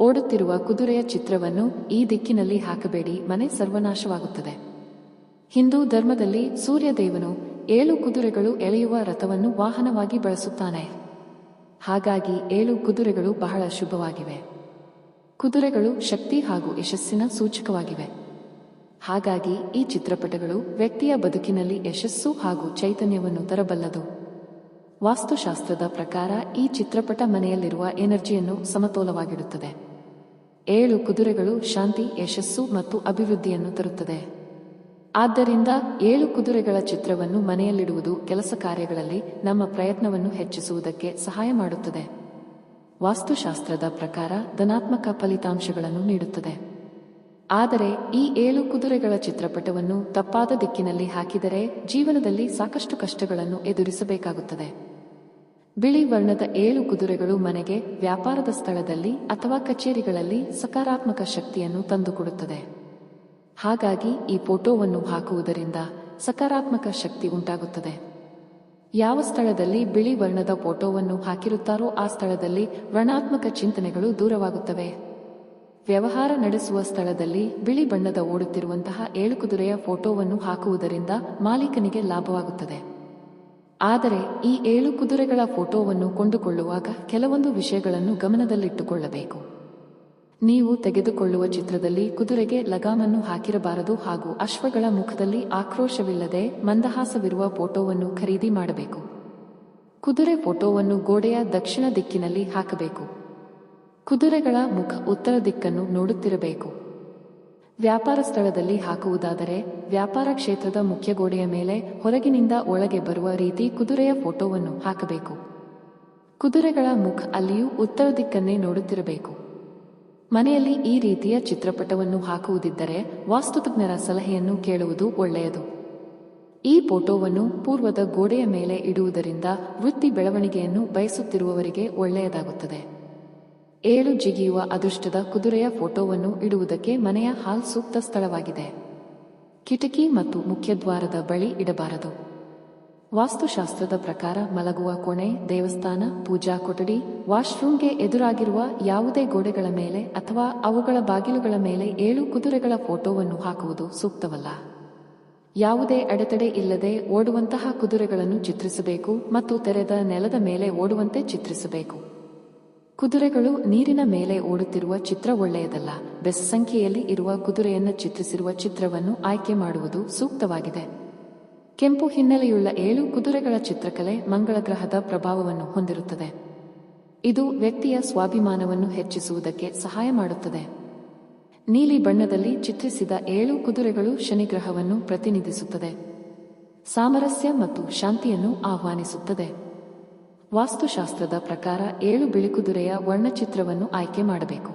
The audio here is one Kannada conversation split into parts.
ಓಡುತ್ತಿರುವ ಕುದುರೆಯ ಚಿತ್ರವನ್ನು ಈ ದಿಕ್ಕಿನಲ್ಲಿ ಹಾಕಬೇಡಿ, ಮನೆ ಸರ್ವನಾಶವಾಗುತ್ತದೆ. ಹಿಂದೂ ಧರ್ಮದಲ್ಲಿ ಸೂರ್ಯದೇವನು ಏಳು ಕುದುರೆಗಳು ಎಳೆಯುವ ರಥವನ್ನು ವಾಹನವಾಗಿ ಬಳಸುತ್ತಾನೆ. ಹಾಗಾಗಿ ಏಳು ಕುದುರೆಗಳು ಬಹಳ ಶುಭವಾಗಿವೆ. ಕುದುರೆಗಳು ಶಕ್ತಿ ಹಾಗೂ ಯಶಸ್ಸಿನ ಸೂಚಕವಾಗಿವೆ. ಹಾಗಾಗಿ ಈ ಚಿತ್ರಪಟಗಳು ವ್ಯಕ್ತಿಯ ಬದುಕಿನಲ್ಲಿ ಯಶಸ್ಸು ಹಾಗೂ ಚೈತನ್ಯವನ್ನು ತರಬಲ್ಲದು. ವಾಸ್ತುಶಾಸ್ತ್ರದ ಪ್ರಕಾರ ಈ ಚಿತ್ರಪಟ ಮನೆಯಲ್ಲಿರುವ ಎನರ್ಜಿಯನ್ನು ಸಮತೋಲವಾಗಿಡುತ್ತದೆ. ಏಳು ಕುದುರೆಗಳು ಶಾಂತಿ, ಯಶಸ್ಸು ಮತ್ತು ಅಭಿವೃದ್ಧಿಯನ್ನು ತರುತ್ತದೆ. ಆದ್ದರಿಂದ ಏಳು ಕುದುರೆಗಳ ಚಿತ್ರವನ್ನು ಮನೆಯಲ್ಲಿಡುವುದು ಕೆಲಸ ಕಾರ್ಯಗಳಲ್ಲಿ ನಮ್ಮ ಪ್ರಯತ್ನವನ್ನು ಹೆಚ್ಚಿಸುವುದಕ್ಕೆ ಸಹಾಯ ಮಾಡುತ್ತದೆ. ವಾಸ್ತುಶಾಸ್ತ್ರದ ಪ್ರಕಾರ ಧನಾತ್ಮಕ ಫಲಿತಾಂಶಗಳನ್ನು ನೀಡುತ್ತದೆ. ಆದರೆ ಈ ಏಳು ಕುದುರೆಗಳ ಚಿತ್ರಪಟವನ್ನು ತಪ್ಪಾದ ದಿಕ್ಕಿನಲ್ಲಿ ಹಾಕಿದರೆ ಜೀವನದಲ್ಲಿ ಸಾಕಷ್ಟು ಕಷ್ಟಗಳನ್ನು ಎದುರಿಸಬೇಕಾಗುತ್ತದೆ. ಬಿಳಿ ವರ್ಣದ ಏಳು ಕುದುರೆಗಳು ಮನೆಗೆ ವ್ಯಾಪಾರದ ಸ್ಥಳದಲ್ಲಿ ಅಥವಾ ಕಚೇರಿಗಳಲ್ಲಿ ಸಕಾರಾತ್ಮಕ ಶಕ್ತಿಯನ್ನು ತಂದುಕೊಡುತ್ತದೆ. ಹಾಗಾಗಿ ಈ ಫೋಟೋವನ್ನು ಹಾಕುವುದರಿಂದ ಸಕಾರಾತ್ಮಕ ಶಕ್ತಿ ಉಂಟಾಗುತ್ತದೆ. ಯಾವ ಸ್ಥಳದಲ್ಲಿ ಬಿಳಿ ವರ್ಣದ ಫೋಟೋವನ್ನು ಹಾಕಿರುತ್ತಾರೋ ಆ ಸ್ಥಳದಲ್ಲಿ ಋಣಾತ್ಮಕ ಚಿಂತನೆಗಳು ದೂರವಾಗುತ್ತವೆ. ವ್ಯವಹಾರ ನಡೆಸುವ ಸ್ಥಳದಲ್ಲಿ ಬಿಳಿ ಬಣ್ಣದ ಓಡುತ್ತಿರುವಂತಹ ಏಳು ಕುದುರೆಯ ಫೋಟೋವನ್ನು ಹಾಕುವುದರಿಂದ ಮಾಲೀಕನಿಗೆ ಲಾಭವಾಗುತ್ತದೆ. ಆದರೆ ಈ ಏಳು ಕುದುರೆಗಳ ಫೋಟೋವನ್ನು ಕೊಂಡುಕೊಳ್ಳುವಾಗ ಕೆಲವೊಂದು ವಿಷಯಗಳನ್ನು ಗಮನದಲ್ಲಿಟ್ಟುಕೊಳ್ಳಬೇಕು. ನೀವು ತೆಗೆದುಕೊಳ್ಳುವ ಚಿತ್ರದಲ್ಲಿ ಕುದುರೆಗೆ ಲಗಾಮನ್ನು ಹಾಕಿರಬಾರದು ಹಾಗೂ ಅಶ್ವಗಳ ಮುಖದಲ್ಲಿ ಆಕ್ರೋಶವಿಲ್ಲದೆ ಮಂದಹಾಸವಿರುವ ಫೋಟೋವನ್ನು ಖರೀದಿ ಮಾಡಬೇಕು. ಕುದುರೆ ಫೋಟೋವನ್ನು ಗೋಡೆಯ ದಕ್ಷಿಣ ದಿಕ್ಕಿನಲ್ಲಿ ಹಾಕಬೇಕು. ಕುದುರೆಗಳ ಮುಖ ಉತ್ತರ ದಿಕ್ಕನ್ನು ನೋಡುತ್ತಿರಬೇಕು. ವ್ಯಾಪಾರ ಸ್ಥಳದಲ್ಲಿ ಹಾಕುವುದಾದರೆ ವ್ಯಾಪಾರ ಕ್ಷೇತ್ರದ ಮುಖ್ಯ ಗೋಡೆಯ ಮೇಲೆ ಹೊರಗಿನಿಂದ ಒಳಗೆ ಬರುವ ರೀತಿ ಕುದುರೆಯ ಫೋಟೋವನ್ನು ಹಾಕಬೇಕು. ಕುದುರೆಗಳ ಮುಖ ಅಲ್ಲಿಯೂ ಉತ್ತರ ದಿಕ್ಕನ್ನೇ ನೋಡುತ್ತಿರಬೇಕು. ಮನೆಯಲ್ಲಿ ಈ ರೀತಿಯ ಚಿತ್ರಪಟವನ್ನು ಹಾಕುವುದಿದ್ದರೆ ವಾಸ್ತುತಜ್ಞರ ಸಲಹೆಯನ್ನು ಕೇಳುವುದು ಒಳ್ಳೆಯದು. ಈ ಫೋಟೋವನ್ನು ಪೂರ್ವದ ಗೋಡೆಯ ಮೇಲೆ ಇಡುವುದರಿಂದ ವೃತ್ತಿ ಬೆಳವಣಿಗೆಯನ್ನು ಬಯಸುತ್ತಿರುವವರಿಗೆ ಒಳ್ಳೆಯದಾಗುತ್ತದೆ. ಏಳು ಜಿಗಿಯುವ ಅದೃಷ್ಟದ ಕುದುರೆಯ ಫೋಟೋವನ್ನು ಇಡುವುದಕ್ಕೆ ಮನೆಯ ಹಾಲ್ ಸೂಕ್ತ ಸ್ಥಳವಾಗಿದೆ. ಕಿಟಕಿ ಮತ್ತು ಮುಖ್ಯದ್ವಾರದ ಬಳಿ ಇಡಬಾರದು. ವಾಸ್ತುಶಾಸ್ತ್ರದ ಪ್ರಕಾರ ಮಲಗುವ ಕೋಣೆ, ದೇವಸ್ಥಾನ, ಪೂಜಾ ಕೊಠಡಿ, ವಾಶ್ರೂಮ್ಗೆ ಎದುರಾಗಿರುವ ಯಾವುದೇ ಗೋಡೆಗಳ ಮೇಲೆ ಅಥವಾ ಅವುಗಳ ಬಾಗಿಲುಗಳ ಮೇಲೆ ಏಳು ಕುದುರೆಗಳ ಫೋಟೋವನ್ನು ಹಾಕುವುದು ಸೂಕ್ತವಲ್ಲ. ಯಾವುದೇ ಅಡೆತಡೆ ಇಲ್ಲದೆ ಓಡುವಂತಹ ಕುದುರೆಗಳನ್ನು ಚಿತ್ರಿಸಬೇಕು ಮತ್ತು ತೆರೆದ ನೆಲದ ಮೇಲೆ ಓಡುವಂತೆ ಚಿತ್ರಿಸಬೇಕು. ಕುದುರೆಗಳು ನೀರಿನ ಮೇಲೆ ಓಡುತ್ತಿರುವ ಚಿತ್ರ ಒಳ್ಳೆಯದಲ್ಲ. ಬೆಸ್ ಸಂಖ್ಯೆಯಲ್ಲಿ ಇರುವ ಕುದುರೆಯನ್ನು ಚಿತ್ರಿಸಿರುವ ಚಿತ್ರವನ್ನು ಆಯ್ಕೆ ಮಾಡುವುದು ಸೂಕ್ತವಾಗಿದೆ. ಕೆಂಪು ಹಿನ್ನೆಲೆಯುಳ್ಳ ಏಳು ಕುದುರೆಗಳ ಚಿತ್ರಕಲೆ ಮಂಗಳ ಗ್ರಹದ ಪ್ರಭಾವವನ್ನು ಹೊಂದಿರುತ್ತದೆ. ಇದು ವ್ಯಕ್ತಿಯ ಸ್ವಾಭಿಮಾನವನ್ನು ಹೆಚ್ಚಿಸುವುದಕ್ಕೆ ಸಹಾಯ ಮಾಡುತ್ತದೆ. ನೀಲಿ ಬಣ್ಣದಲ್ಲಿ ಚಿತ್ರಿಸಿದ ಏಳು ಕುದುರೆಗಳು ಶನಿಗ್ರಹವನ್ನು ಪ್ರತಿನಿಧಿಸುತ್ತದೆ. ಸಾಮರಸ್ಯ ಮತ್ತು ಶಾಂತಿಯನ್ನು ಆಹ್ವಾನಿಸುತ್ತದೆ. ವಾಸ್ತುಶಾಸ್ತ್ರದ ಪ್ರಕಾರ ಏಳು ಬಿಳಿ ಕುದುರೆಯ ವರ್ಣಚಿತ್ರವನ್ನು ಆಯ್ಕೆ ಮಾಡಬೇಕು.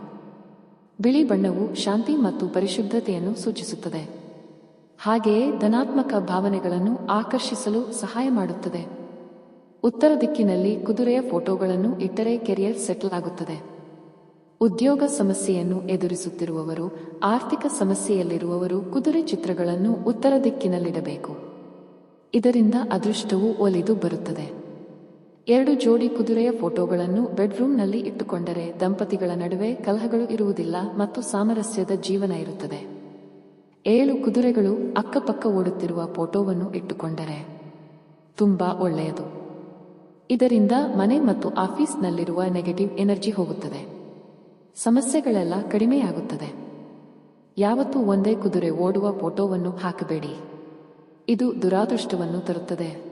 ಬಿಳಿ ಬಣ್ಣವು ಶಾಂತಿ ಮತ್ತು ಪರಿಶುದ್ಧತೆಯನ್ನು ಸೂಚಿಸುತ್ತದೆ. ಹಾಗೆಯೇ ಧನಾತ್ಮಕ ಭಾವನೆಗಳನ್ನು ಆಕರ್ಷಿಸಲು ಸಹಾಯ ಮಾಡುತ್ತದೆ. ಉತ್ತರ ದಿಕ್ಕಿನಲ್ಲಿ ಕುದುರೆಯ ಫೋಟೋಗಳನ್ನು ಇಟ್ಟರೆ ಕೆರಿಯರ್ ಸೆಟಲ್ ಆಗುತ್ತದೆ. ಉದ್ಯೋಗ ಸಮಸ್ಯೆಯನ್ನು ಎದುರಿಸುತ್ತಿರುವವರು, ಆರ್ಥಿಕ ಸಮಸ್ಯೆಯಲ್ಲಿರುವವರು ಕುದುರೆ ಚಿತ್ರಗಳನ್ನು ಉತ್ತರ ದಿಕ್ಕಿನಲ್ಲಿಡಬೇಕು. ಇದರಿಂದ ಅದೃಷ್ಟವು ಒಲಿದು ಬರುತ್ತದೆ. ಎರಡು ಜೋಡಿ ಕುದುರೆಯ ಫೋಟೋಗಳನ್ನು ಬೆಡ್ರೂಮ್ನಲ್ಲಿ ಇಟ್ಟುಕೊಂಡರೆ ದಂಪತಿಗಳ ನಡುವೆ ಕಲಹಗಳು ಇರುವುದಿಲ್ಲ ಮತ್ತು ಸಾಮರಸ್ಯದ ಜೀವನ ಇರುತ್ತದೆ. ಏಳು ಕುದುರೆಗಳು ಅಕ್ಕಪಕ್ಕ ಓಡುತ್ತಿರುವ ಫೋಟೋವನ್ನು ಇಟ್ಟುಕೊಂಡರೆ ತುಂಬಾ ಒಳ್ಳೆಯದು. ಇದರಿಂದ ಮನೆ ಮತ್ತು ಆಫೀಸ್ನಲ್ಲಿರುವ ನೆಗೆಟಿವ್ ಎನರ್ಜಿ ಹೋಗುತ್ತದೆ. ಸಮಸ್ಯೆಗಳೆಲ್ಲ ಕಡಿಮೆಯಾಗುತ್ತದೆ. ಯಾವತ್ತೂ ಒಂದೇ ಕುದುರೆ ಓಡುವ ಫೋಟೋವನ್ನು ಹಾಕಬೇಡಿ. ಇದು ದುರಾದೃಷ್ಟವನ್ನು ತರುತ್ತದೆ.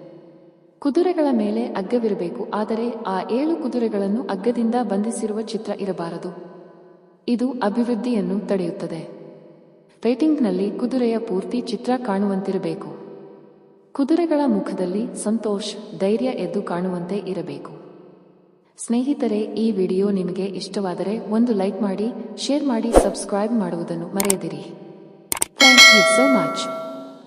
ಕುದುರೆಗಳ ಮೇಲೆ ಅಗ್ಗವಿರಬೇಕು, ಆದರೆ ಆ ಏಳು ಕುದುರೆಗಳನ್ನು ಅಗ್ಗದಿಂದ ಬಂಧಿಸಿರುವ ಚಿತ್ರ ಇರಬಾರದು. ಇದು ಅಭಿವೃದ್ಧಿಯನ್ನು ತಡೆಯುತ್ತದೆ. ಪೇಟಿಂಗ್ನಲ್ಲಿ ಕುದುರೆಯ ಪೂರ್ತಿ ಚಿತ್ರ ಕಾಣುವಂತಿರಬೇಕು. ಕುದುರೆಗಳ ಮುಖದಲ್ಲಿ ಸಂತೋಷ್, ಧೈರ್ಯ ಎದ್ದು ಕಾಣುವಂತೆ ಇರಬೇಕು. ಸ್ನೇಹಿತರೆ, ಈ ವಿಡಿಯೋ ನಿಮಗೆ ಇಷ್ಟವಾದರೆ ಒಂದು ಲೈಕ್ ಮಾಡಿ, ಶೇರ್ ಮಾಡಿ, ಸಬ್ಸ್ಕ್ರೈಬ್ ಮಾಡುವುದನ್ನು ಮರೆಯದಿರಿ. Thank you so much.